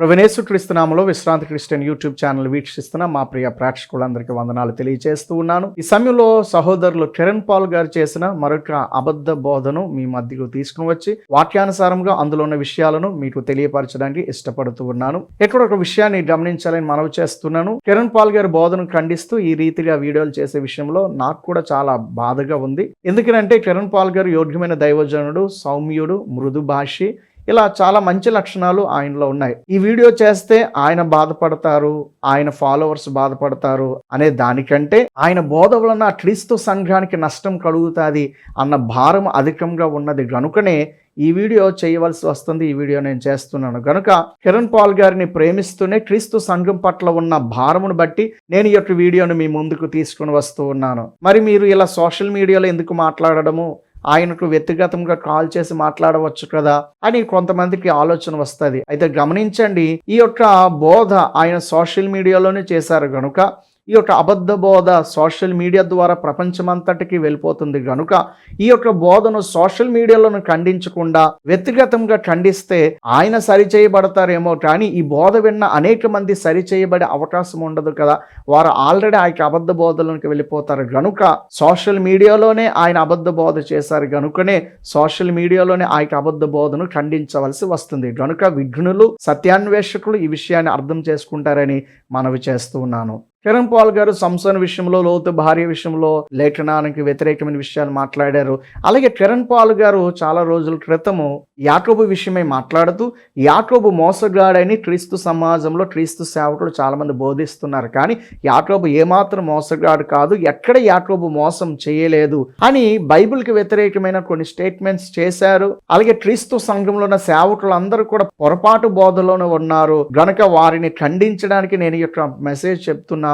ప్రవినేసు క్రీస్తునామలో విశ్రాంతి Christian YouTube channel వీక్షిస్తున్న మా ప్రియ ప్రేక్షకులందరికీ వందనాలు తెలియజేస్తూ ఉన్నాను. ఈ సమయంలో సహోదరులు కిరణ్ పాల్ గారు చేసిన మరొక అబద్ధ బోధను మీ మధ్యకు తీసుకుని వచ్చి వాక్యానుసారంగా అందులో ఉన్న విషయాలను మీకు తెలియపరచడానికి ఇష్టపడుతూ ఉన్నాను. ఇక్కడ ఒక విషయాన్ని గమనించాలని మనవి చేస్తున్నాను. కిరణ్ పాల్ గారి బోధను ఖండిస్తూ ఈ రీతిగా వీడియోలు చేసే విషయంలో నాకు కూడా చాలా బాధగా ఉంది. ఎందుకంటే కిరణ్ పాల్ గారు యోగ్యమైన దైవజనుడు సౌమ్యుడు మృదు భాషి ఇలా చాలా మంచి లక్షణాలు ఆయనలో ఉన్నాయి. ఈ వీడియో చేస్తే ఆయన బాధపడతారు ఆయన ఫాలోవర్స్ బాధపడతారు అనే దానికంటే ఆయన బోధ వలన క్రీస్తు సంఘానికి నష్టం కలుగుతుంది అన్న భారం అధికంగా ఉన్నది. కనుకనే ఈ వీడియో చేయవలసి వస్తుంది. ఈ వీడియో నేను చేస్తున్నాను. కనుక కిరణ్ పాల్ గారిని ప్రేమిస్తూనే క్రీస్తు సంఘం పట్ల ఉన్న భారమును బట్టి నేను ఈ యొక్క వీడియోను మీ ముందుకు తీసుకుని వస్తూ ఉన్నాను. మరి మీరు ఇలా సోషల్ మీడియాలో ఎందుకు మాట్లాడడము? ఆయనకు వ్యక్తిగతంగా కాల్ చేసి మాట్లాడవచ్చు కదా అని కొంతమందికి ఆలోచన వస్తుంది. అయితే గమనించండి ఈ యొక్క బోధ ఆయన సోషల్ మీడియాలోనే చేశారు గనుక ఈ యొక్క అబద్ధ బోధ సోషల్ మీడియా ద్వారా ప్రపంచమంతటికి వెళ్ళిపోతుంది. కనుక ఈ యొక్క బోధను సోషల్ మీడియాలోను ఖండించకుండా వ్యక్తిగతంగా ఖండిస్తే ఆయన సరి చేయబడతారేమో కానీ ఈ బోధ విన్న అనేక మంది సరి చేయబడే అవకాశం ఉండదు కదా. వారు ఆల్రెడీ ఆ యొక్క అబద్ధ బోధలోకి వెళ్ళిపోతారు. గనుక సోషల్ మీడియాలోనే ఆయన అబద్ధ బోధ చేశారు. గనుకనే సోషల్ మీడియాలోనే ఆ యొక్క అబద్ధ బోధను ఖండించవలసి వస్తుంది. గనుక విఘ్నులు సత్యాన్వేషకులు ఈ విషయాన్ని అర్థం చేసుకుంటారని మనవి చేస్తూ ఉన్నాను. కిరణ్ పాల్ గారు సంసన్ విషయంలో లోతు భార్య విషయంలో లేఖనానికి వ్యతిరేకమైన విషయాలు మాట్లాడారు. అలాగే కిరణ్ పాల్ గారు చాలా రోజుల క్రితము యాకోబు విషయమై మాట్లాడుతూ యాకోబు మోసగాడని క్రీస్తు సమాజంలో క్రీస్తు సేవకులు చాలామంది బోధిస్తున్నారు. కానీ యాకోబు ఏమాత్రం మోసగాడు కాదు ఎక్కడ యాకోబు మోసం చేయలేదు అని బైబిల్కి వ్యతిరేకమైన కొన్ని స్టేట్మెంట్స్ చేశారు. అలాగే క్రీస్తు సంఘంలో ఉన్న సేవకులు అందరూ కూడా పొరపాటు బోధలోనే ఉన్నారు. గనక వారిని ఖండించడానికి నేను ఈ యొక్క మెసేజ్ చెప్తున్నాను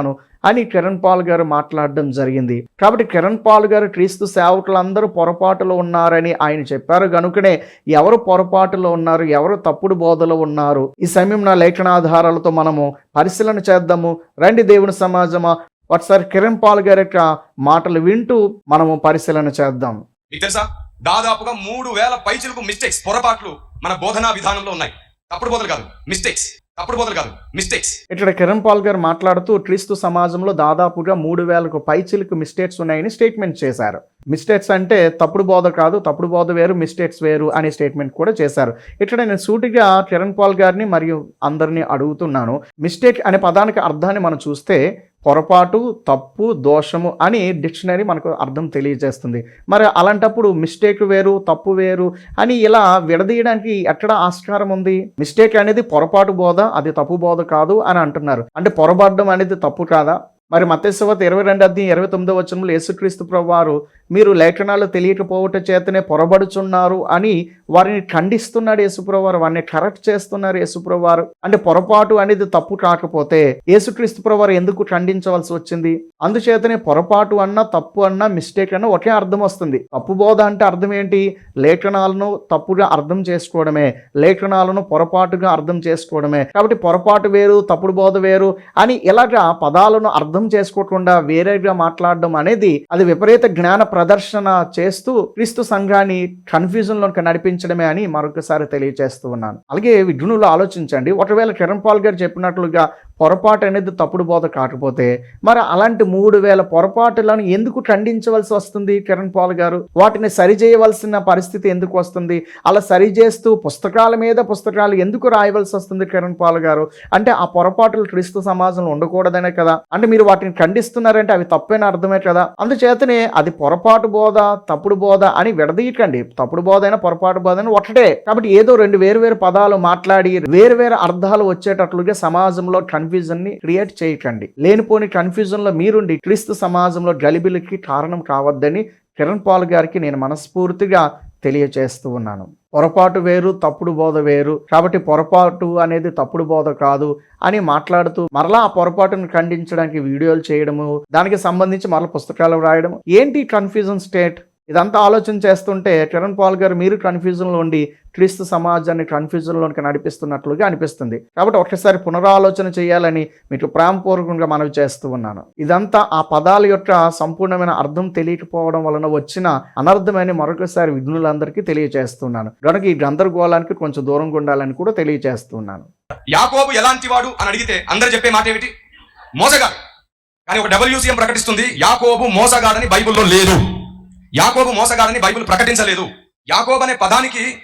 అని కిరణ్ పాల్ గారు మాట్లాడడం జరిగింది. కాబట్టి కిరణ్ పాల్ గారు క్రీస్తు సేవకులందరూ పొరపాటులో ఉన్నారని ఆయన చెప్పారు. గనుకనే ఎవరు పొరపాటులో ఉన్నారు ఎవరు తప్పుడు బోధలో ఉన్నారు? ఈ సమయం నా లేఖనాధారాలతో మనము పరిశీలన చేద్దాము. రండి దేవుని సమాజమా ఒకసారి కిరణ్ పాల్ గారి యొక్క మాటలు వింటూ మనము పరిశీలన చేద్దాం. మీకు తెలుసా? దాదాపుగా మూడు వేల పైచులకు మిస్టేక్స్ పొరపాట్లు మన బోధనా విధానంలో ఉన్నాయి. తప్పుడు బోధలు కాదు మిస్టేక్స్ తప్పుడు బోధలు కాదు మిస్టేక్స్ ఇక్కడ కిరణ్ పాల్ గారు మాట్లాడుతూ క్రీస్తు సమాజంలో దాదాపుగా మూడు వేలకు పైచిలకు మిస్టేక్స్ ఉన్నాయని స్టేట్మెంట్ చేశారు. మిస్టేక్స్ అంటే తప్పుడు బోధ కాదు తప్పుడు బోధ వేరు మిస్టేక్స్ వేరు అనే స్టేట్మెంట్ కూడా చేశారు. ఇక్కడ నేను సూటిగా కిరణ్ పాల్ గారిని మరియు అందరినీ అడుగుతున్నాను. మిస్టేక్ అనే పదానికి అర్థాన్ని మనం చూస్తే పొరపాటు తప్పు దోషము అని డిక్షనరీ మనకు అర్థం తెలియజేస్తుంది. మరి అలాంటప్పుడు మిస్టేక్ వేరు తప్పు వేరు అని ఇలా విడదీయడానికి ఎక్కడ ఆస్కారం ఉంది? మిస్టేక్ అనేది పొరపాటు బోధ అది తప్పు బోధ కాదు అని అంటున్నారు. అంటే పొరపడడం అనేది తప్పు కాదా? మరి మత్స్యవత ఇరవై రెండు అధ్యయం ఇరవై తొమ్మిదో వచనంలో యేసుక్రీస్తు ప్రభు వారు మీరు లేఖనాలు తెలియకపోవట చేతనే పొరబడుచున్నారు అని వారిని ఖండిస్తున్నాడు యేసుప్రవారు వారిని కరెక్ట్ చేస్తున్నారు యేసుప్రవారు అంటే పొరపాటు అనేది తప్పు కాకపోతే యేసుక్రీస్తు ప్రవారు ఎందుకు ఖండించవలసి వచ్చింది? అందుచేతనే పొరపాటు అన్నా తప్పు అన్నా మిస్టేక్ అన్న ఒకే అర్థం వస్తుంది. తప్పు బోధ అంటే అర్థం ఏంటి? లేఖనాలను తప్పుగా అర్థం చేసుకోవడమే. లేఖనాలను పొరపాటుగా అర్థం చేసుకోవడమే. కాబట్టి పొరపాటు వేరు తప్పుడు బోధ వేరు అని ఇలాగా పదాలను అర్థం చేసుకోకుండా వేరేగా మాట్లాడడం అనేది అది విపరీత జ్ఞాన ప్రదర్శన చేస్తూ క్రీస్తు సంఘాన్ని కన్ఫ్యూజన్ నడిపించడమే అని మరొకసారి తెలియజేస్తూ ఉన్నాను. అలాగే విఘ్నులు ఆలోచించండి. ఒకవేళ కిరణ్ పాల్ గారు చెప్పినట్లుగా పొరపాటు అనేది తప్పుడు బోధ కాకపోతే మరి అలాంటి మూడు వేల పొరపాటులను ఎందుకు ఖండించవలసి వస్తుంది కిరణ్ పాల్ గారు? వాటిని సరిచేయవలసిన పరిస్థితి ఎందుకు వస్తుంది? అలా సరిచేస్తూ పుస్తకాల మీద పుస్తకాలు ఎందుకు రాయవలసి వస్తుంది కిరణ్ పాల్ గారు? అంటే ఆ పొరపాటులు క్రీస్తు సమాజంలో ఉండకూడదనే కదా. అంటే మీరు వాటిని ఖండిస్తున్నారంటే అవి తప్పైన అర్థమే కదా. అందుచేతనే అది పొరపాటు బోధ తప్పుడు బోధ అని విడదీయకండి. తప్పుడు బోధ అయినా పొరపాటు బోధ అయినా ఒకటే. కాబట్టి ఏదో రెండు వేరు వేరు పదాలు మాట్లాడి వేరు వేరు అర్థాలు వచ్చేటట్లుగా సమాజంలో కన్ఫ్యూజన్ని క్రియేట్ చేయకండి. లేనిపోని కన్ఫ్యూజన్లో మీరుండి క్రీస్తు సమాజంలో గలిబిలికి కారణం కావద్దని కిరణ్ పాల్ గారికి నేను మనస్ఫూర్తిగా తెలియచేస్తూ ఉన్నాను. పొరపాటు వేరు తప్పుడు బోధ వేరు. కాబట్టి పొరపాటు అనేది తప్పుడు బోధ కాదు అని మాట్లాడుతూ మరలా ఆ పొరపాటును ఖండించడానికి వీడియోలు చేయడము దానికి సంబంధించి మరలా పుస్తకాలు రాయడం ఏంటి కన్ఫ్యూజన్ స్టేట్ ఇదంతా ఆలోచన చేస్తుంటే కిరణ్ పాల్ గారు మీరు కన్ఫ్యూజన్లో ఉండి క్రీస్తు సమాజాన్ని కన్ఫ్యూజన్లోకి నడిపిస్తున్నట్లుగా అనిపిస్తుంది. కాబట్టి ఒకసారి పునరాలోచన చేయాలని మీకు ప్రేమపూర్వకంగా మనవి చేస్తూ ఉన్నాను. ఇదంతా ఆ పదాల యొక్క సంపూర్ణమైన అర్థం తెలియకపోవడం వలన వచ్చిన అనర్థమైన మరొకసారి విఘ్నులందరికీ తెలియజేస్తున్నాను కనుక ఈ గందరగోళానికి కొంచెం దూరంగా ఉండాలని కూడా తెలియజేస్తున్నాను యాకోబు ఎలాంటి వాడు అని అడిగితే అందరు చెప్పే మాట ఏమిటి? మోసగాడు. కానీ ఒక డబ్ల్యూసీఎం ప్రకటిస్తుంది యాకోబు మోసగాడని బైబిల్లో లేదు. యాకోబు మోసగాడని బైబిల్ ప్రకటించలేదు. యాకోబు అనే పదానికి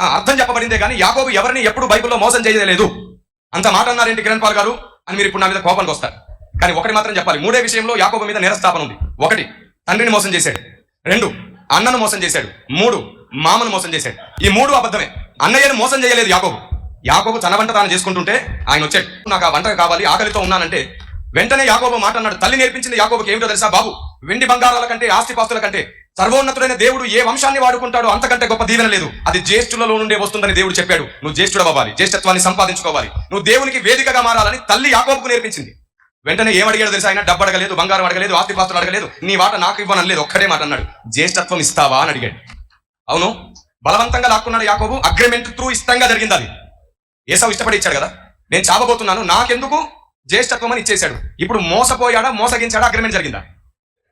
ఆ, అర్థం చెప్పబడిందే కానీ యాకోబు ఎవరిని ఎప్పుడు బైబిల్లో మోసం చేయలేదు అంత మాట అన్నారేంటి కిరణ్ పాల్ గారు? అని మీరు ఇప్పుడు నా మీద కోపానికి వస్తారు. కానీ ఒకటి మాత్రం చెప్పాలి. మూడే విషయంలో యాకోబు మీద నేరస్థాపన ఉంది. ఒకటి తండ్రిని మోసం చేశాడు. రెండు అన్నను మోసం చేశాడు. మూడు మామను మోసం చేశాడు. ఈ మూడు అబద్ధమే. అన్నయ్యను మోసం చేయలేదు యాకోబు. యాకోబు తన వంట తాను చేసుకుంటుంటే ఆయన వచ్చాడు. నాకు ఆ వంట కావాలి ఆకలితో ఉన్నానంటే వెంటనే యాకోబు మాట అన్నాడు తల్లి నేర్పించింది యాకోబుకి ఏమిటో తెలుసా బాబు? వెండి బంగారాల కంటే ఆస్తిపాస్తుల కంటే సర్వోన్నతుడైన దేవుడు ఏ వంశాన్ని వాడుకుంటాడో అంతకంటే గొప్ప దీవెన లేదు. అది జ్యేష్ఠులలో నుండే వస్తుందని దేవుడు చెప్పాడు. నువ్వు జ్యేష్ఠుడవ్వాలి జ్యేష్ఠత్వాన్ని సంపాదించుకోవాలి. నువ్వు దేవునికి వేదికగా మారాలని తల్లి యాకోబుకు నేర్పించింది. వెంటనే ఏమడిగాడు అడిగాడు తెలుసా ఆయన? డబ్బు అడగలేదు బంగారం అడగలేదు ఆస్తిపాస్తులు అడగలేదు నీ వాట నాకు ఇవ్వనలేదు ఒక్కడే మాట అన్నాడు. జ్యేష్ఠత్వం ఇస్తావా అని అడిగాడు. అవును బలవంతంగా లాక్కున్నాడు యాకోబు అగ్రిమెంట్ త్రూ ఇష్టంగా జరిగింది అది. ఏసావు ఇష్టపడి ఇచ్చాడు కదా? నేను చావబోతున్నాను నాకెందుకు జ్యేష్ఠత్వం అని ఇచ్చేశాడు. ఇప్పుడు మోసపోయాడా మోసగించాడా అగ్రిమెంట్ జరిగిందా?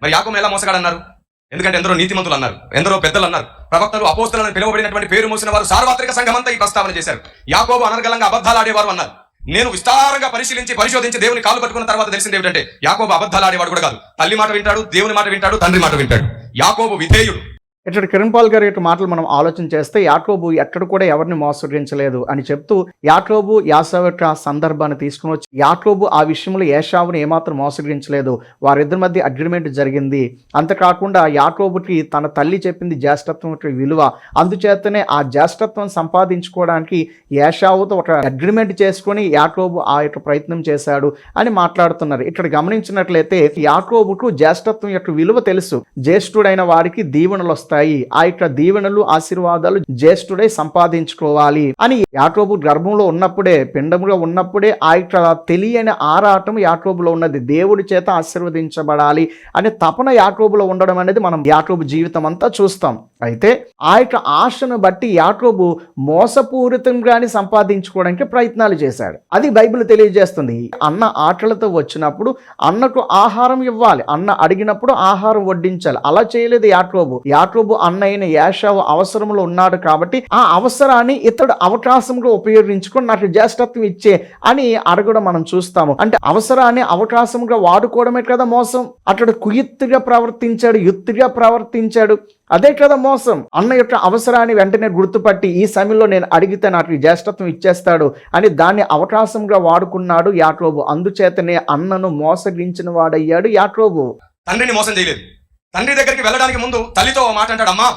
మరి యాకోబు ఎలా మోసగాడన్నారు? ఎందుకంటే ఎందరో నీతిమంతులు అన్నారు ఎందరో పెద్దలు అన్నారు ప్రవక్తలు అపోస్తులను పిలువబడినటువంటి పేరు మోసిన వారు సార్వత్రిక సంఘమంతా ఈ ప్రస్తావన చేశారు. యాకోబు అనర్గలంగా అబద్ధాలు ఆడేవారు అన్నారు. నేను విస్తారంగా పరిశీలించి పరిశోధించి దేవుని కాలు పట్టుకున్న తర్వాత తెలిసింది ఏమిటంటే యాకోబు అబద్ధాలు ఆడేవాడు కూడా కాదు. తల్లి మాట వింటాడు దేవుని మాట వింటాడు తండ్రి మాట వింటాడు. యాకోబు విధేయుడు. ఇటు కిరణ్ పాల్ గారి యొక్క మాటలు మనం ఆలోచన చేస్తే యాకోబు ఎక్కడ కూడా ఎవరిని మోసగించలేదు అని చెప్తూ యాకోబు యాసవ్ యొక్క సందర్భాన్ని తీసుకుని వచ్చి యాకోబు ఆ విషయంలో ఏషావుని ఏమాత్రం మోసగించలేదు. వారిద్దరి మధ్య అగ్రిమెంట్ జరిగింది. అంతేకాకుండా యాకోబుకి తన తల్లి చెప్పింది జ్యేష్ఠత్వం యొక్క విలువ. అందుచేతనే ఆ జ్యేష్ఠత్వం సంపాదించుకోవడానికి ఏషావుతో ఒక అగ్రిమెంట్ చేసుకొని యాకోబు ఆ యొక్క ప్రయత్నం చేశాడు అని మాట్లాడుతున్నారు. ఇక్కడ గమనించినట్లయితే యాకోబుకు జ్యేష్ఠత్వం యొక్క విలువ తెలుసు. జ్యేష్ఠుడైన వారికి దీవెనలు వస్తాయి. ఆ యొక్క దీవెనలు ఆశీర్వాదాలు జ్యేష్ఠుడే సంపాదించుకోవాలి అని యాకోబు గర్భంలో ఉన్నప్పుడే పిండములో ఉన్నప్పుడే ఆ యొక్క తెలియని ఆరాటం యాకోబులో ఉన్నది. దేవుడి చేత ఆశీర్వదించబడాలి అనే తపన యాకోబులో ఉండడం అనేది మనం యాకోబు జీవితం అంతా చూస్తాం. అయితే ఆ యొక్క ఆశను బట్టి యాకోబు మోసపూరితంగానే సంపాదించుకోవడానికి ప్రయత్నాలు చేశాడు. అది బైబిల్ తెలియజేస్తుంది. అన్న ఆటలతో వచ్చినప్పుడు అన్నకు ఆహారం ఇవ్వాలి. అన్న అడిగినప్పుడు ఆహారం వడ్డించాలి. అలా చేయలేదు యాకోబు. యాకోబు యాకోబు అయిన యాషావు అవసరంలో ఉన్నాడు కాబట్టి ఆ అవసరాన్ని ఇతడు అవకాశంగా ఉపయోగించుకొని నాకు జ్యేష్ఠత్వం ఇచ్చే అని అడగడం మనం చూస్తాము. అంటే అవసరాన్ని అవకాశంగా వాడుకోవడమే కదా మోసం. అతడు కుయుత్తుగా ప్రవర్తించాడు యుత్తుగా ప్రవర్తించాడు. అదే కదా మోసం. అన్న యొక్క అవసరాన్ని వెంటనే గుర్తుపట్టి ఈ సమయంలో నేను అడిగితే నాకు జ్యేష్ఠత్వం ఇచ్చేస్తాడు అని దాన్ని అవకాశంగా వాడుకున్నాడు యాకోబు. అందుచేతనే అన్నను మోసగించిన వాడయ్యాడు యాకోబు. తండ్రిని మోసం చేయలేదు. తండ్రి దగ్గరికి వెళ్ళడానికి ముందు తల్లితో మాట అంటాడు అమ్మా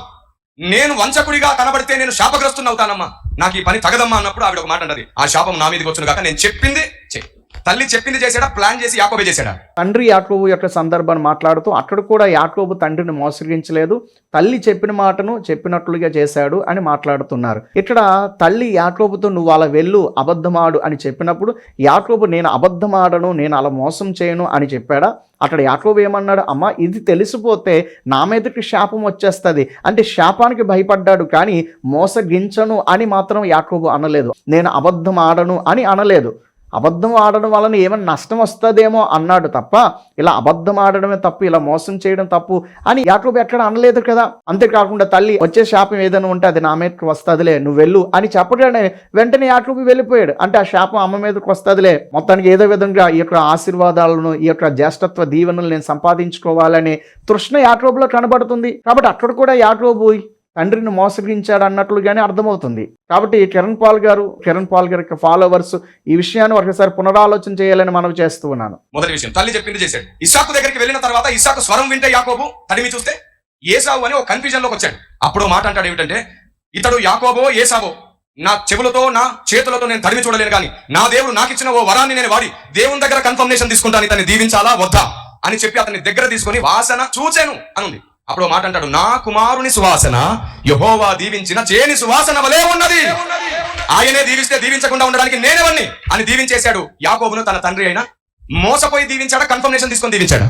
నేను వంచకుడిగా కనబడితే నేను శాపగ్రస్తున్నవుతానమ్మా నాకు ఈ పని తగదమ్మా అన్నప్పుడు ఆవిడ ఒక మాట అంటది. ఆ శాపం నా మీదకి వచ్చిన కాక నేను చెప్పింది తల్లి చెప్పింది చేశాడా? ప్లాన్ చేసి యాకోబే చేశాడా? తండ్రి యాకోబు యొక్క సందర్భాన్ని మాట్లాడుతూ అక్కడ కూడా యాకోబు తండ్రిని మోసగించలేదు. తల్లి చెప్పిన మాటను చెప్పినట్లుగా చేశాడు అని మాట్లాడుతున్నారు. ఇక్కడ తల్లి యాకోబుతో నువ్వు అలా వెళ్ళు అబద్ధమాడు అని చెప్పినప్పుడు యాకోబు నేను అబద్ధమాడను నేను అలా మోసం చేయను అని చెప్పాడా. అక్కడ యాకోబు ఏమన్నాడు అమ్మ ఇది తెలిసిపోతే నా మీదకి శాపం వచ్చేస్తుంది. అంటే శాపానికి భయపడ్డాడు కానీ మోసగించను అని మాత్రం యాకోబు అనలేదు. నేను అబద్ధం ఆడను అని అనలేదు. అబద్ధం ఆడడం వలన ఏమైనా నష్టం వస్తుందేమో అన్నాడు తప్ప ఇలా అబద్ధం ఆడడమే తప్పు ఇలా మోసం చేయడం తప్పు అని యాకోబు ఎక్కడ అనలేదు కదా. అంతేకాకుండా తల్లి వచ్చే శాపం ఏదైనా ఉంటే అది నా మీదకి వస్తుందిలే నువ్వు వెళ్ళు అని చెప్పగానే వెంటనే యాకోబు వెళ్ళిపోయాడు. అంటే ఆ శాపం అమ్మ మీదకి వస్తుందిలే. మొత్తానికి ఏదో విధంగా ఈ యొక్క ఆశీర్వాదాలను ఈ యొక్క జ్యేష్ఠత్వ దీవెనలు నేను సంపాదించుకోవాలనే తృష్ణ యాకోబులో కనబడుతుంది. కాబట్టి అక్కడ కూడా యాకోబు తండ్రిని మోసగించాడు అన్నట్లుగానే అర్థమవుతుంది. కాబట్టి కిరణ్ పాల్ గారు కిరణ్ పాల్ గారి యొక్క ఫాలోవర్స్ ఈ విషయాన్ని ఒకసారి పునరాలోచన చేయాలని మనం చేస్తూ ఉన్నాను. మొదటి విషయం తల్లి చెప్పింది చేశాడు. ఇసాకు దగ్గరికి వెళ్ళిన తర్వాత ఇసాకు స్వరం వింటే యాకోబు తడిమి చూస్తే ఏసావు అని ఒక కన్ఫ్యూజన్లోకి వచ్చాడు. అప్పుడు మాట అంటాడు ఏమిటంటే ఇతడు యాకోబో ఏసావో నా చెవులతో నా చేతులతో నేను తడిమి చూడలేను కానీ నా దేవుడు నాకు ఇచ్చిన ఓ వరాన్ని నేను వాడి దేవుని దగ్గర కన్ఫర్మేషన్ తీసుకుంటాను ఇతన్ని దీవించాలా వద్దా అని చెప్పి అతన్ని దగ్గర తీసుకొని వాసన చూచాను అనుంది. అప్పుడు మాట అంటాడు నా కుమారుని సువాసన యహోవా దీవించిన చేని సువాసన వలే ఉన్నది. ఆయనే దీవిస్తే దీవించకుండా ఉండడానికి నేనేవన్నీ అని దీవించేశాడు. యాకోబును తన తండ్రి అయినా మోసపోయి దీవించాడా? కన్ఫర్మేషన్ తీసుకొని దీవించాడా?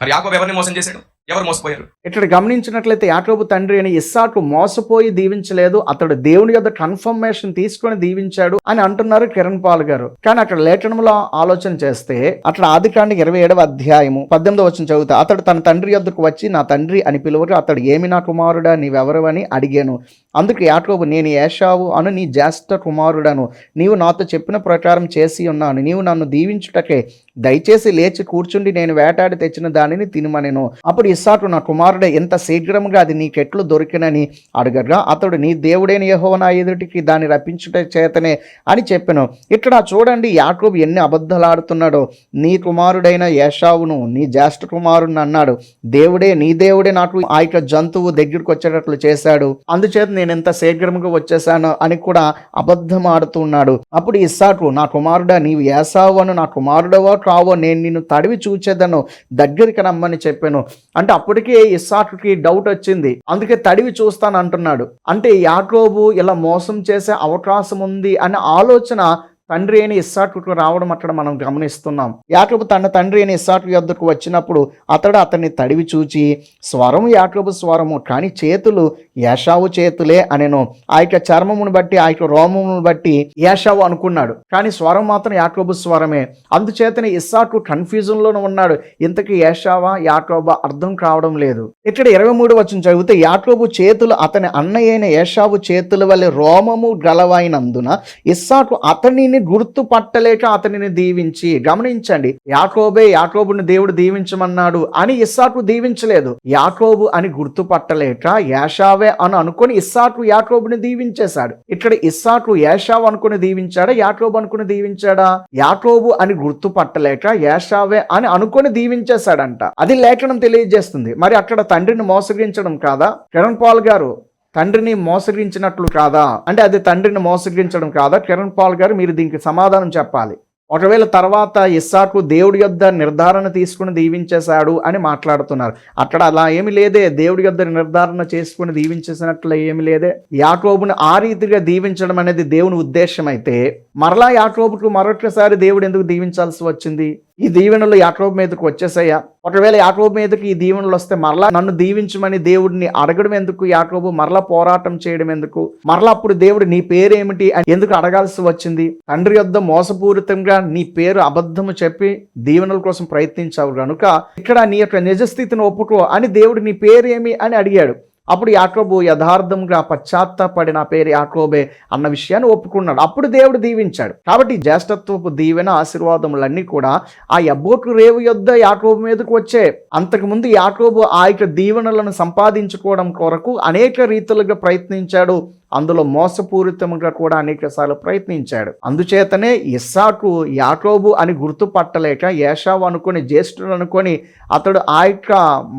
మరి యాకోబు ఎవరిని మోసం చేశాడు? ఎవరు మోసపోయారు? ఇక్కడ గమనించినట్లయితే యాకోబు తండ్రి అని ఇస్సాకు మోసపోయి దీవించలేదు. అతడు దేవుని యొక్క కన్ఫర్మేషన్ తీసుకొని దీవించాడు అని అంటున్నారు కిరణ్ పాల్ గారు. కానీ అక్కడ లేఖనంలో ఆలోచన చేస్తే అక్కడ ఆది కాండ ఇరవై ఏడవ అధ్యాయము పద్దెనిమిదో వచ్చిన చదువుతా అతడు తన తండ్రి యొద్దకు వచ్చి నా తండ్రి అని పిలువగా అతడు ఏమి నా కుమారుడా నీవెవరు అని అడిగాను. అందుకు యాకోబు నేను ఏషావు అను నీ జ్యేష్ఠ కుమారుడను. నీవు నాతో చెప్పిన ప్రకారం చేసి ఉన్నాను. నీవు నన్ను దీవించుటకే దయచేసి లేచి కూర్చుండి నేను వేటాడి తెచ్చిన దానిని తినమనెను. అప్పుడు ఇస్సాకు నా కుమారుడే ఎంత శీఘ్రముగా అది నీకెట్లు దొరికినని అడగగా అతడు నీ దేవుడైన యహో నా ఎదుటికి దాన్ని రప్పించుట చేతనే అని చెప్పాను. ఇక్కడ చూడండి యాకోబు ఎన్ని అబద్ధలాడుతున్నాడో. నీ కుమారుడైన యేషావును నీ జ్యేష్ఠ కుమారుని అన్నాడు. దేవుడే నీ దేవుడే నాకు ఆ యొక్క జంతువు దగ్గరికి వచ్చేటట్లు చేశాడు. అందుచేత నేను నేను ఎంత శీఘ్రముగా వచ్చేసాను అని కూడా అబద్ధం ఆడుతున్నాడు అప్పుడు ఇస్సాకు నా కుమారుడా నీవు ఏసావు నా కుమారుడవో కావో నేను నిన్ను తడివి చూచేదను దగ్గరికి రమ్మని చెప్పాను. అంటే అప్పటికే ఇస్సాకుకి డౌట్ వచ్చింది. అందుకే తడివి చూస్తాను అంటున్నాడు. అంటే యాకోబు ఇలా మోసం చేసే అవకాశం ఉంది అనే ఆలోచన తండ్రి అయిన ఇస్సాకుకు రావడం అక్కడ మనం గమనిస్తున్నాం. యాకబు తన తండ్రి అయిన ఇస్సాకు యొద్దకు వచ్చినప్పుడు అతడు అతన్ని తడివి చూచి స్వరము యాకబు స్వరము కానీ చేతులు యాషావు చేతులే అనెను. ఆ యొక్క చర్మమును బట్టి ఆ యొక్క రోమమును బట్టి యాషావు అనుకున్నాడు. కానీ స్వరం మాత్రం యాకోబు స్వరమే. అందుచేతనే ఇస్సాకు కన్ఫ్యూజన్లోనే ఉన్నాడు. ఇంతకీ యాషావా యాకోబా అర్థం కావడం లేదు. ఇక్కడ ఇరవై మూడు వచ్చిన చదివితే యాకోబు చేతులు అతని అన్నయ్య అయిన ఏషావు చేతుల వల్ల రోమము గలవైనందున ఇస్సాకు అతనిని గుర్తుపట్టలేక అతనిని దీవించి గమనించండి యాకోబే యాకోబుని దేవుడు దీవించమన్నాడు అని ఇస్సాకు దీవించలేదు. యాకోబు అని గుర్తుపట్టలేక యాషావే అని అనుకొని ఇస్సాకు యాకోబుని దీవించేశాడు. ఇక్కడ ఇస్సాకు యేషావ్ అనుకుని దీవించాడా? యాకోబు అనుకుని దీవించాడా? యాకోబు అని గుర్తుపట్టలేక యాషావే అని అనుకొని దీవించేశాడంట. అది లేఖనం తెలియజేస్తుంది. మరి అక్కడ తండ్రిని మోసగించడం కాదా? కిరణ్ పాల్ గారు తండ్రిని మోసగించినట్లు కాదా? అంటే అది తండ్రిని మోసగించడం కాదా? కిరణ్ పాల్ గారు మీరు దీనికి సమాధానం చెప్పాలి. ఒకవేళ తర్వాత ఇస్సాకు దేవుడి యొద్ద నిర్ధారణ తీసుకుని దీవించేశాడు అని మాట్లాడుతున్నారు. అక్కడ అలా ఏమి లేదే. దేవుడి యొద్ద నిర్ధారణ చేసుకుని దీవించేసినట్లు ఏమి లేదే. యాకోబుని ఆ రీతిగా దీవించడం అనేది దేవుని ఉద్దేశం అయితే మరలా యాకోబుకు మరొకసారి దేవుడు ఎందుకు దీవించాల్సి వచ్చింది? ఈ దీవెనలు యాకోబు మీదకు వచ్చేసాయా ఒకవేళ యాకోబు మీదకి ఈ దీవెనలు వస్తే మరలా నన్ను దీవించమని దేవుడిని అడగడం ఎందుకు? యాకోబు మరలా పోరాటం చేయడం ఎందుకు? మరలా అప్పుడు దేవుడు నీ పేరేమిటి అని ఎందుకు అడగాల్సి వచ్చింది? తండ్రి యొద్ద మోసపూరితంగా నీ పేరు అబద్ధము చెప్పి దీవెనల కోసం ప్రయత్నించావు కనుక ఇక్కడ నీ యొక్క నిజస్థితిని ఒప్పుకో అని దేవుడు నీ పేరేమి అని అడిగాడు. అప్పుడు యాకోబు యథార్థంగా పశ్చాత్తాపడి నా పేరు యాకోబే అన్న విషయాన్ని ఒప్పుకున్నాడు. అప్పుడు దేవుడు దీవించాడు. కాబట్టి జ్యేష్ఠత్వపు దీవెన ఆశీర్వాదములన్నీ కూడా ఆ యబ్బోకు రేవు యొద్ద యాకోబు మీదకు వచ్చే. అంతకుముందు యాకోబు ఆ యొక్క దీవెనలను సంపాదించుకోవడం కొరకు అనేక రీతులుగా ప్రయత్నించాడు. అందులో మోసపూరితంగా కూడా అనేకసార్లు ప్రయత్నించాడు. అందుచేతనే ఇస్సాకు యాకోబు అని గుర్తుపట్టలేక ఏషావు అనుకొని జ్యేష్ఠుడు అనుకొని అతడు ఆ యొక్క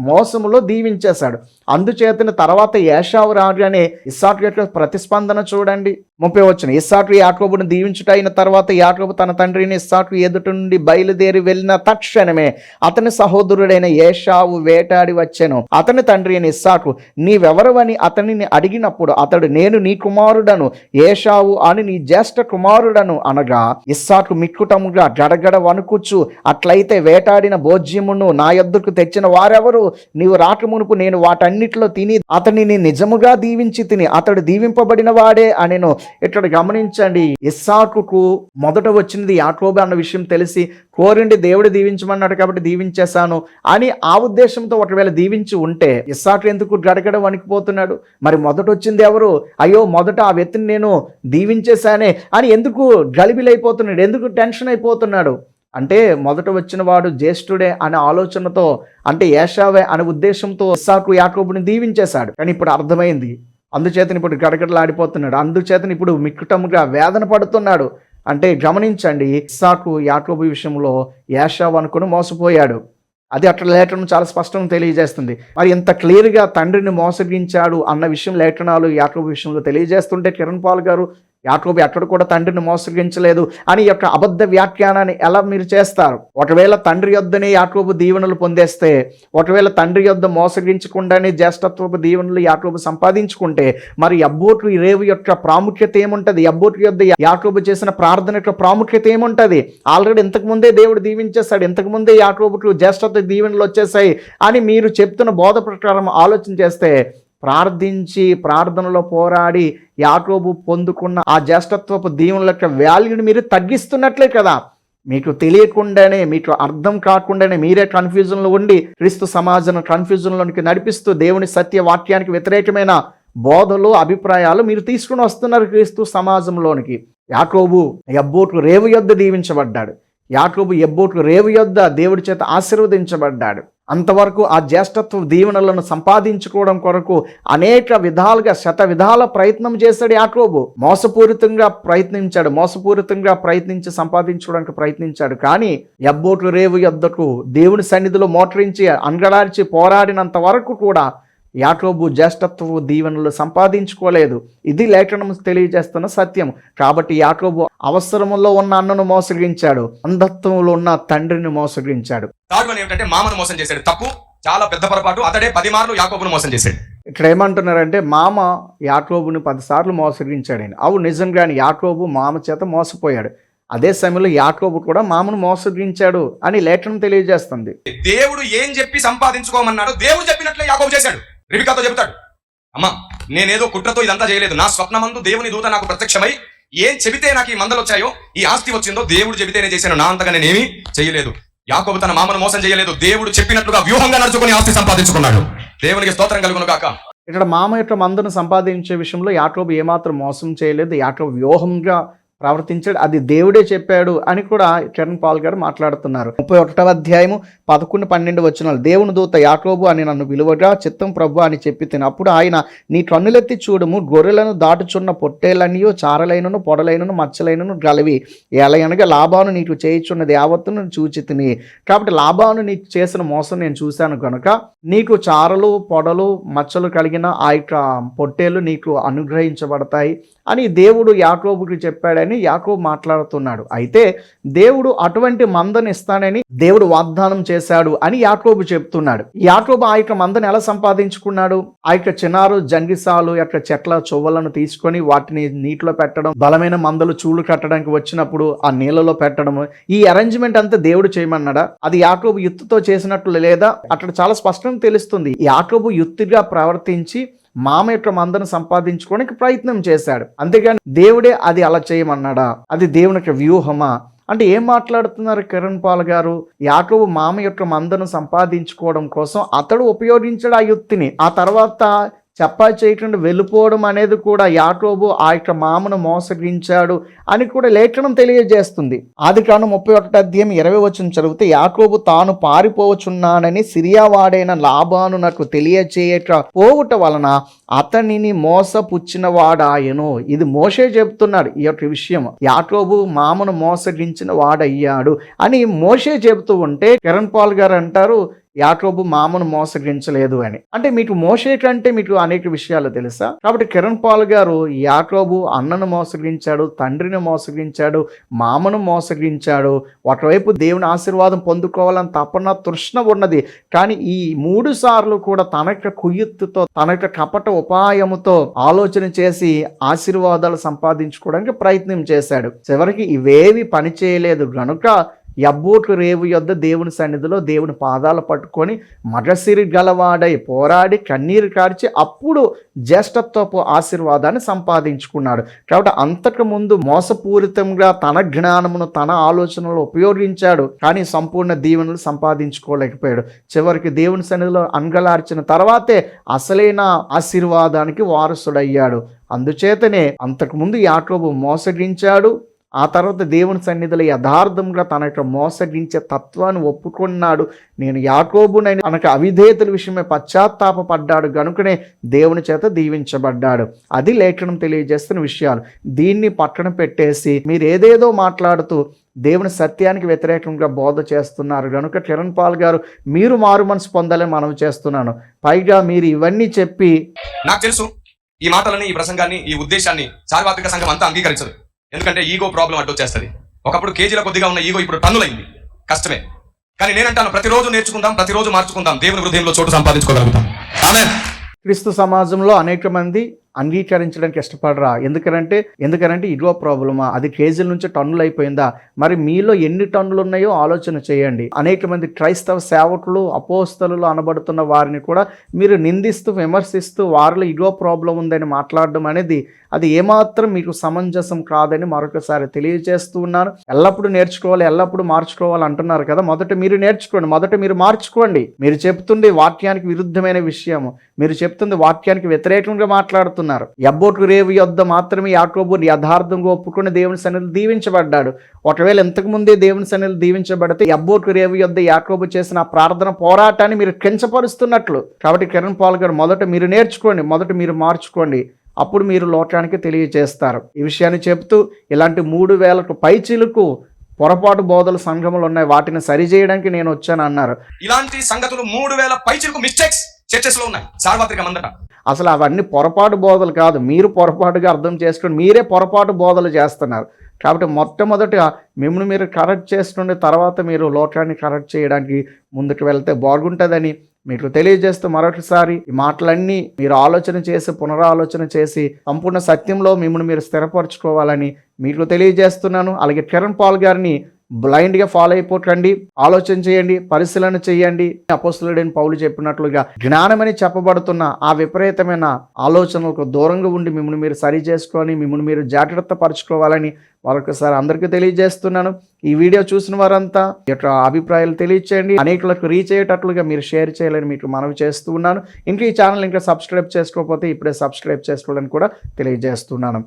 మోసములో దీవించేశాడు. అందుచేతనే తర్వాత ఏషావు రాగానే ఇస్సాకు యొక్క ప్రతిస్పందన చూడండి. ముప్పై వచ్చిన ఇస్సాకు యాకోబును దీవించుట అయిన తర్వాత యాకోబు తన తండ్రిని ఇస్సాకు ఎదుటి నుండి బయలుదేరి వెళ్ళిన తక్షణమే అతని సహోదరుడైన ఏషావు వేటాడి వచ్చాను. అతని తండ్రి అయిన ఇస్సాకు నీవెవరవని అతనిని అడిగినప్పుడు అతడు నేను నీ కుమారుడను ఏషావు అని నీ జ్యేష్ఠ కుమారుడను అనగా ఇస్సాకు మిక్కుటముగా గడగడ వణుకుచ్చు అట్లయితే వేటాడిన భోజ్యమును నా యొద్దకు తెచ్చిన వారెవరు? నీవు రాకమునుపు నేను వాటన్నిటిలో తిని అతనిని నిజముగా దీవించి తిని అతడు దీవింపబడిన వాడే అనెను. ఇక్కడ గమనించండి ఇస్సాకుకు మొదట వచ్చినది యాకోబు అన్న విషయం తెలిసి కోరిండి దేవుడు దీవించమన్నాడు కాబట్టి దీవించేశాను అని ఆ ఉద్దేశంతో ఒకవేళ దీవించి ఉంటే ఇస్సాకు ఎందుకు గడగడ వణికిపోతున్నాడు? మరి మొదట వచ్చింది ఎవరు? అయ్యో మొదట ఆ వ్యక్తిని నేను దీవించేశానే అని ఎందుకు గలిబిలైపోతున్నాడు? ఎందుకు టెన్షన్ అయిపోతున్నాడు? అంటే మొదట వచ్చిన వాడు జ్యేష్ఠుడే అనే ఆలోచనతో అంటే ఏషావే అనే ఉద్దేశంతో ఇస్సాకు యాకోబుని దీవించేశాడు. కానీ ఇప్పుడు అర్థమైంది అందుచేతని ఇప్పుడు గడగడలాడిపోతున్నాడు. అందుచేతని ఇప్పుడు మిక్కుటముగా వేదన పడుతున్నాడు. అంటే గమనించండి ఇస్సాకు యాకోబు విషయంలో యాషావ్ అనుకుని మోసపోయాడు. అది అట్లా లేఖనం చాలా స్పష్టంగా తెలియజేస్తుంది. మరి ఇంత క్లియర్గా తండ్రిని మోసగించాడు అన్న విషయం లేఖనాలు యాకోబు విషయంలో తెలియజేస్తుంటే కిరణ్ పాల్ గారు యాకోబు ఎక్కడ కూడా తండ్రిని మోసగించలేదు అని ఈ యొక్క అబద్ధ వ్యాఖ్యానాన్ని ఎలా మీరు చేస్తారు? ఒకవేళ తండ్రి యొద్దనే యాకోబు దీవెనలు పొందేస్తే ఒకవేళ తండ్రి యొద్ద మోసగించకుండానే జ్యేష్ఠత్వపు దీవెనలు యాకోబు సంపాదించుకుంటే మరి అబ్బోటు రేవు యొక్క ప్రాముఖ్యత ఏముంటుంది? అబ్బోటు యొద్ద యాకోబు చేసిన ప్రార్థన యొక్క ప్రాముఖ్యత ఏముంటుంది? ఆల్రెడీ ఇంతకు ముందే దేవుడు దీవించేస్తాడు ఇంతకు ముందే యాకోబుకు జ్యేష్ఠత్వ దీవెనలు వచ్చేసాయి అని మీరు చెప్తున్న బోధ ప్రకారం ఆలోచన చేస్తే ప్రార్థించి ప్రార్థనలో పోరాడి యాకోబు పొందుకున్న ఆ జ్యేష్ఠత్వపు దీవుల యొక్క వాల్యూని మీరు తగ్గిస్తున్నట్లే కదా. మీకు తెలియకుండానే మీకు అర్థం కాకుండానే మీరే కన్ఫ్యూజన్లో ఉండి క్రీస్తు సమాజం కన్ఫ్యూజన్లోనికి నడిపిస్తూ దేవుని సత్య వాక్యానికి వ్యతిరేకమైన బోధలు అభిప్రాయాలు మీరు తీసుకుని వస్తున్నారు క్రీస్తు సమాజంలోనికి. యాకోబు ఎబ్బోట్లు రేవు యొద్ద దీవించబడ్డాడు. యాకోబు ఎబ్బోట్లు రేవు యొద్ద దేవుడి చేత ఆశీర్వదించబడ్డాడు. అంతవరకు ఆ జ్యేష్ఠత్వ దీవెనలను సంపాదించుకోవడం కొరకు అనేక విధాలుగా శత విధాల ప్రయత్నం చేశాడు యాకోబు. మోసపూరితంగా ప్రయత్నించాడు మోసపూరితంగా ప్రయత్నించి సంపాదించుకోవడానికి ప్రయత్నించాడు. కానీ ఎబ్బోటు రేవు యొద్దకు దేవుని సన్నిధిలో మోటరించి అంగడార్చి పోరాడినంత వరకు కూడా యాకోబు జ్యేష్ఠత్వ దీవెనలు సంపాదించుకోలేదు. ఇది లేఖనం తెలియజేస్తున్న సత్యం కాబట్టి యాకోబు అవసరములో ఉన్న అన్నను మోసగించాడు. అంధత్వంలో ఉన్న తండ్రిని మోసగించాడు. ఏమిటంటే మామను మోసం చేశాడు. తప్పు చాలా పెద్ద పొరపాటు. అతడే పది మార్లు యాకోబును మోసం చేశాడు. ఇక్కడ ఏమంటున్నారంటే మామ యాకోబుని పదిసార్లు మోసగించాడని అవును నిజంగానే యాకోబు మామ చేత మోసపోయాడు. అదే సమయంలో యాకోబు కూడా మామను మోసగించాడు అని లేఖనం తెలియజేస్తుంది. దేవుడు ఏం చెప్పి సంపాదించుకోమన్నాడు దేవుడు చెప్పినట్లే యాకోబు చేశాడు. రిబికాతో చెబుతాడు అమ్మా నేనేదో కుట్రతో ఇదంతా చేయలేదు. నా స్వప్నమందు దేవుని దూత నాకు ప్రత్యక్షమై ఏం చెబితే నాకు ఈ మందలు వచ్చాయో ఈ ఆస్తి వచ్చిందో దేవుడు చెబితేనే చేశాను. నా అంతగా నేనేమి చేయలేదు. యాకోబు తన మామను మోసం చేయలేదు. దేవుడు చెప్పినట్లుగా వ్యూహంగా నడుచుకుని ఆస్తి సంపాదించుకున్నాడు. దేవునికి స్తోత్రం కలుగును కాక ఇక్కడ మామ యొక్క మందును సంపాదించే విషయంలో యాకోబు ఏమాత్రం మోసం చేయలేదు. యాకోబు వ్యూహంగా ప్రవర్తించాడు. అది దేవుడే చెప్పాడు అని కూడా చరణ్ పాల్ గారు మాట్లాడుతున్నారు. ముప్పై ఒకటవ అధ్యాయము పదకొండు పన్నెండు వచ్చినాలు దేవుని దూత యాకోబు అని నన్ను విలువగా చిత్తం ప్రభు అని చెప్పి తినప్పుడు ఆయన నీ కన్నులెత్తి చూడము గొర్రెలను దాటుచున్న పొట్టేలనియో చారలైనను పొడలైనను మచ్చలైనను గలవి. ఎలయనగా లాభాను నీకు చేయుచున్నది యావత్తును చూచి తిని కాబట్టి లాభాను నీకు చేసిన మోసం నేను చూశాను కనుక నీకు చారలు పొడలు మచ్చలు కలిగిన ఆ యొక్క పొట్టేలు నీకు అనుగ్రహించబడతాయి. అని దేవుడు యాకోబుకి చెప్పాడని యాకోబు మాట్లాడుతున్నాడు. అయితే దేవుడు అటువంటి మందను ఇస్తానని దేవుడు వాగ్దానం చేశాడు అని యాకోబు చెప్తున్నాడు. యాకోబు ఆ యొక్క మందను ఎలా సంపాదించుకున్నాడు? ఆ యొక్క చిన్నారు జంగిసాలు యొక్క చెట్ల చువ్వలను తీసుకొని వాటిని నీటిలో పెట్టడం బలమైన మందలు చూడు కట్టడానికి వచ్చినప్పుడు ఆ నీళ్ళలో పెట్టడం ఈ అరేంజ్మెంట్ అంతా దేవుడు చేయమన్నాడా? అది యాకోబు యుత్తుతో చేసినట్లు లేదా? అక్కడ చాలా స్పష్టంగా తెలుస్తుంది. యాకోబు యుత్తుగా ప్రవర్తించి మామ యొక్క మందను సంపాదించుకోవడానికి ప్రయత్నం చేశాడు. అంతేగాని దేవుడే అది అలా చేయమన్నాడా? అది దేవుని యొక్క వ్యూహమా? అంటే ఏం మాట్లాడుతున్నారు కిరణ్ పాల్ గారు? యాకవు మామ యొక్క మందను సంపాదించుకోవడం కోసం అతడు ఉపయోగించాడు ఆ యుక్తిని. ఆ తర్వాత చెప్పా చేయకుండా వెళ్ళిపోవడం అనేది కూడా యాకోబు ఆ యొక్క మామను మోసగించాడు అని కూడా లేఖనం తెలియజేస్తుంది. ఆది కాను ముప్పై ఒకటి అధ్యాయం ఇరవై వచ్చిన చదివితే యాకోబు తాను పారిపోవచున్నానని సిరియా వాడైన లాభాను నాకు తెలియచేయట పోవుట వలన అతనిని మోసపుచ్చిన వాడాయను ఇది మోసే చెబుతున్నాడు ఈ యొక్క విషయం. యాకోబు మామను మోసగించిన వాడయ్యాడు అని మోసే చెబుతూ ఉంటే కిరణ్ పాల్ గారు అంటారు యాకోబు మామను మోసగించలేదు అని. అంటే మీకు మోసే కంటే మీకు అనేక విషయాలు తెలుసా? కాబట్టి కిరణ్ పాల్ గారు యాకోబు అన్నను మోసగించాడు తండ్రిని మోసగించాడు మామను మోసగించాడు. ఒకవైపు దేవుని ఆశీర్వాదం పొందుకోవాలని తపన తృష్ణ ఉన్నది. కానీ ఈ మూడు సార్లు కూడా తన యొక్క కుయుత్తుతో తన యొక్క కపట ఉపాయముతో ఆలోచన చేసి ఆశీర్వాదాలు సంపాదించుకోవడానికి ప్రయత్నం చేశాడు. చివరికి ఇవేవి పని చేయలేదు గనుక యబ్బోట్లు రేవు యొద్ద దేవుని సన్నిధిలో దేవుని పాదాలు పట్టుకొని మగసిరి గలవాడై పోరాడి కన్నీరు కార్చి అప్పుడు జ్యేష్ఠత్వపు ఆశీర్వాదాన్ని సంపాదించుకున్నాడు. కాబట్టి అంతకు ముందు మోసపూరితంగా తన జ్ఞానమును తన ఆలోచనలు ఉపయోగించాడు. కానీ సంపూర్ణ దీవెనలు సంపాదించుకోలేకపోయాడు. చివరికి దేవుని సన్నిధిలో అంగలార్చిన తర్వాతే అసలైన ఆశీర్వాదానికి వారసుడయ్యాడు. అందుచేతనే అంతకుముందు యాకోబు మోసగించాడు. ఆ తర్వాత దేవుని సన్నిధిలో యథార్థంగా తన యొక్క మోసగించే తత్వాన్ని ఒప్పుకున్నాడు. నేను యాకోబునైన తనకు అవిధేయతల విషయమే పశ్చాత్తాపడ్డాడు గనుకనే దేవుని చేత దీవించబడ్డాడు. అది లేఖనం తెలియజేస్తున్న విషయాలు. దీన్ని పక్కన పెట్టేసి మీరు ఏదేదో మాట్లాడుతూ దేవుని సత్యానికి వ్యతిరేకంగా బోధ చేస్తున్నారు. కనుక కిరణ్ పాల్ గారు మీరు మారు మనసు పొందాలని మనం చేస్తున్నాను. పైగా మీరు ఇవన్నీ చెప్పి నాకు తెలుసు ఈ మాటలని ఈ ప్రసంగాన్ని ఈ ఉద్దేశాన్ని సార్వత్రిక సంఘం అంతా అంగీకరించదు. ఎందుకంటే ఈగో ప్రాబ్లం అడ్డొచ్చేస్తుంది ఒకప్పుడు కేజీల కొద్దిగా ఉన్న ఈగో ఇప్పుడు టన్నులైంది. కష్టమే. కానీ నేనంటాను ప్రతిరోజు నేర్చుకుందాం ప్రతిరోజు మార్చుకుందాం దేవుని హృదయంలో చోటు సంపాదించుకోగలుగుతాం. ఆమె క్రీస్తు సమాజంలో అనేక మంది అంగీకరించడానికి ఇష్టపడరా? ఎందుకనంటే ఎందుకనంటే ఇదిగో ప్రాబ్లమా? అది కేజీల నుంచి టన్నులు అయిపోయిందా? మరి మీలో ఎన్ని టన్నులు ఉన్నాయో ఆలోచన చేయండి. అనేక మంది క్రైస్తవ సేవకులు అపోస్తలు అనబడుతున్న వారిని కూడా మీరు నిందిస్తూ విమర్శిస్తూ వారిలో ఇదిగో ప్రాబ్లం ఉందని మాట్లాడడం అనేది అది ఏమాత్రం మీకు సమంజసం కాదని మరొకసారి తెలియజేస్తూ ఉన్నారు ఎల్లప్పుడూ నేర్చుకోవాలి ఎల్లప్పుడూ మార్చుకోవాలి అంటున్నారు కదా? మొదట మీరు నేర్చుకోండి మొదట మీరు మార్చుకోండి. మీరు చెప్తుంది వాక్యానికి విరుద్ధమైన విషయము. మీరు చెప్తుంది వాక్యానికి వ్యతిరేకంగా మాట్లాడుతున్నారు. ఎబ్బోటు రేవు యొద్ద మాత్రమే యాకోబు యథార్థంగా ఒప్పుకుని దేవుని సన్నిధి దీవించబడ్డాడు. ఒకవేళ ఇంతకు ముందే దేవుని సన్నిధి దీవించబడితే ఎబ్బోటు రేవు యొద్ద యాకోబు చేసిన ప్రార్థన పోరాటాన్ని మీరు కించపరుస్తున్నట్లు. కాబట్టి కిరణ్ పాల్ గారు మొదట మీరు నేర్చుకోండి మొదట మీరు మార్చుకోండి. అప్పుడు మీరు లోకానికి తెలియజేస్తారు. ఈ విషయాన్ని చెప్తూ ఇలాంటి మూడు వేలకు పైచీలకు పొరపాటు బోధలు సంఘములు ఉన్నాయి. వాటిని సరిచేయడానికి నేను వచ్చాను అన్నారు ఇలాంటి సంగతులు మూడు వేల పైచిలకు మిస్టేక్స్ చర్చెస్లో ఉన్నాయి సార్వత్రిక మందట అసలు అవన్నీ పొరపాటు బోధలు కాదు. మీరు పొరపాటుగా అర్థం చేసుకుని మీరే పొరపాటు బోధలు చేస్తున్నారు. కాబట్టి మొట్టమొదట మిమ్మల్ని మీరు కరెక్ట్ చేసుకుని తర్వాత మీరు లోకాన్ని కరెక్ట్ చేయడానికి ముందుకు వెళ్తే బాగుంటుందని మీకు తెలియజేస్తూ మరొకసారి ఈ మాటలన్నీ మీరు ఆలోచన చేసి పునరాలోచన చేసి సంపూర్ణ సత్యంలో మిమ్మల్ని మీరు స్థిరపరచుకోవాలని మీకు తెలియజేస్తున్నాను. అలాగే కిరణ్ పాల్ గారిని బ్లైండ్గా ఫాలో అయిపోకండి. ఆలోచన చేయండి. పరిశీలన చేయండి. అపోస్తులుడైన పౌలు చెప్పినట్లుగా జ్ఞానమని చెప్పబడుతున్న ఆ విపరీతమైన ఆలోచనలకు దూరంగా ఉండి మిమ్మల్ని మీరు సరి చేసుకొని మిమ్మల్ని మీరు జాగ్రత్త పరచుకోవాలని మరొకసారి అందరికీ తెలియజేస్తున్నాను. ఈ వీడియో చూసిన వారంతా యొక్క అభిప్రాయాలు తెలియచేయండి. అనేకులకు రీచ్ అయ్యేటట్లుగా మీరు షేర్ చేయాలని మీకు మనవి చేస్తూ ఉన్నాను. ఇంకా ఈ ఛానల్ ఇంకా సబ్స్క్రైబ్ చేసుకోకపోతే ఇప్పుడే సబ్స్క్రైబ్ చేసుకోవాలని కూడా తెలియజేస్తున్నాను.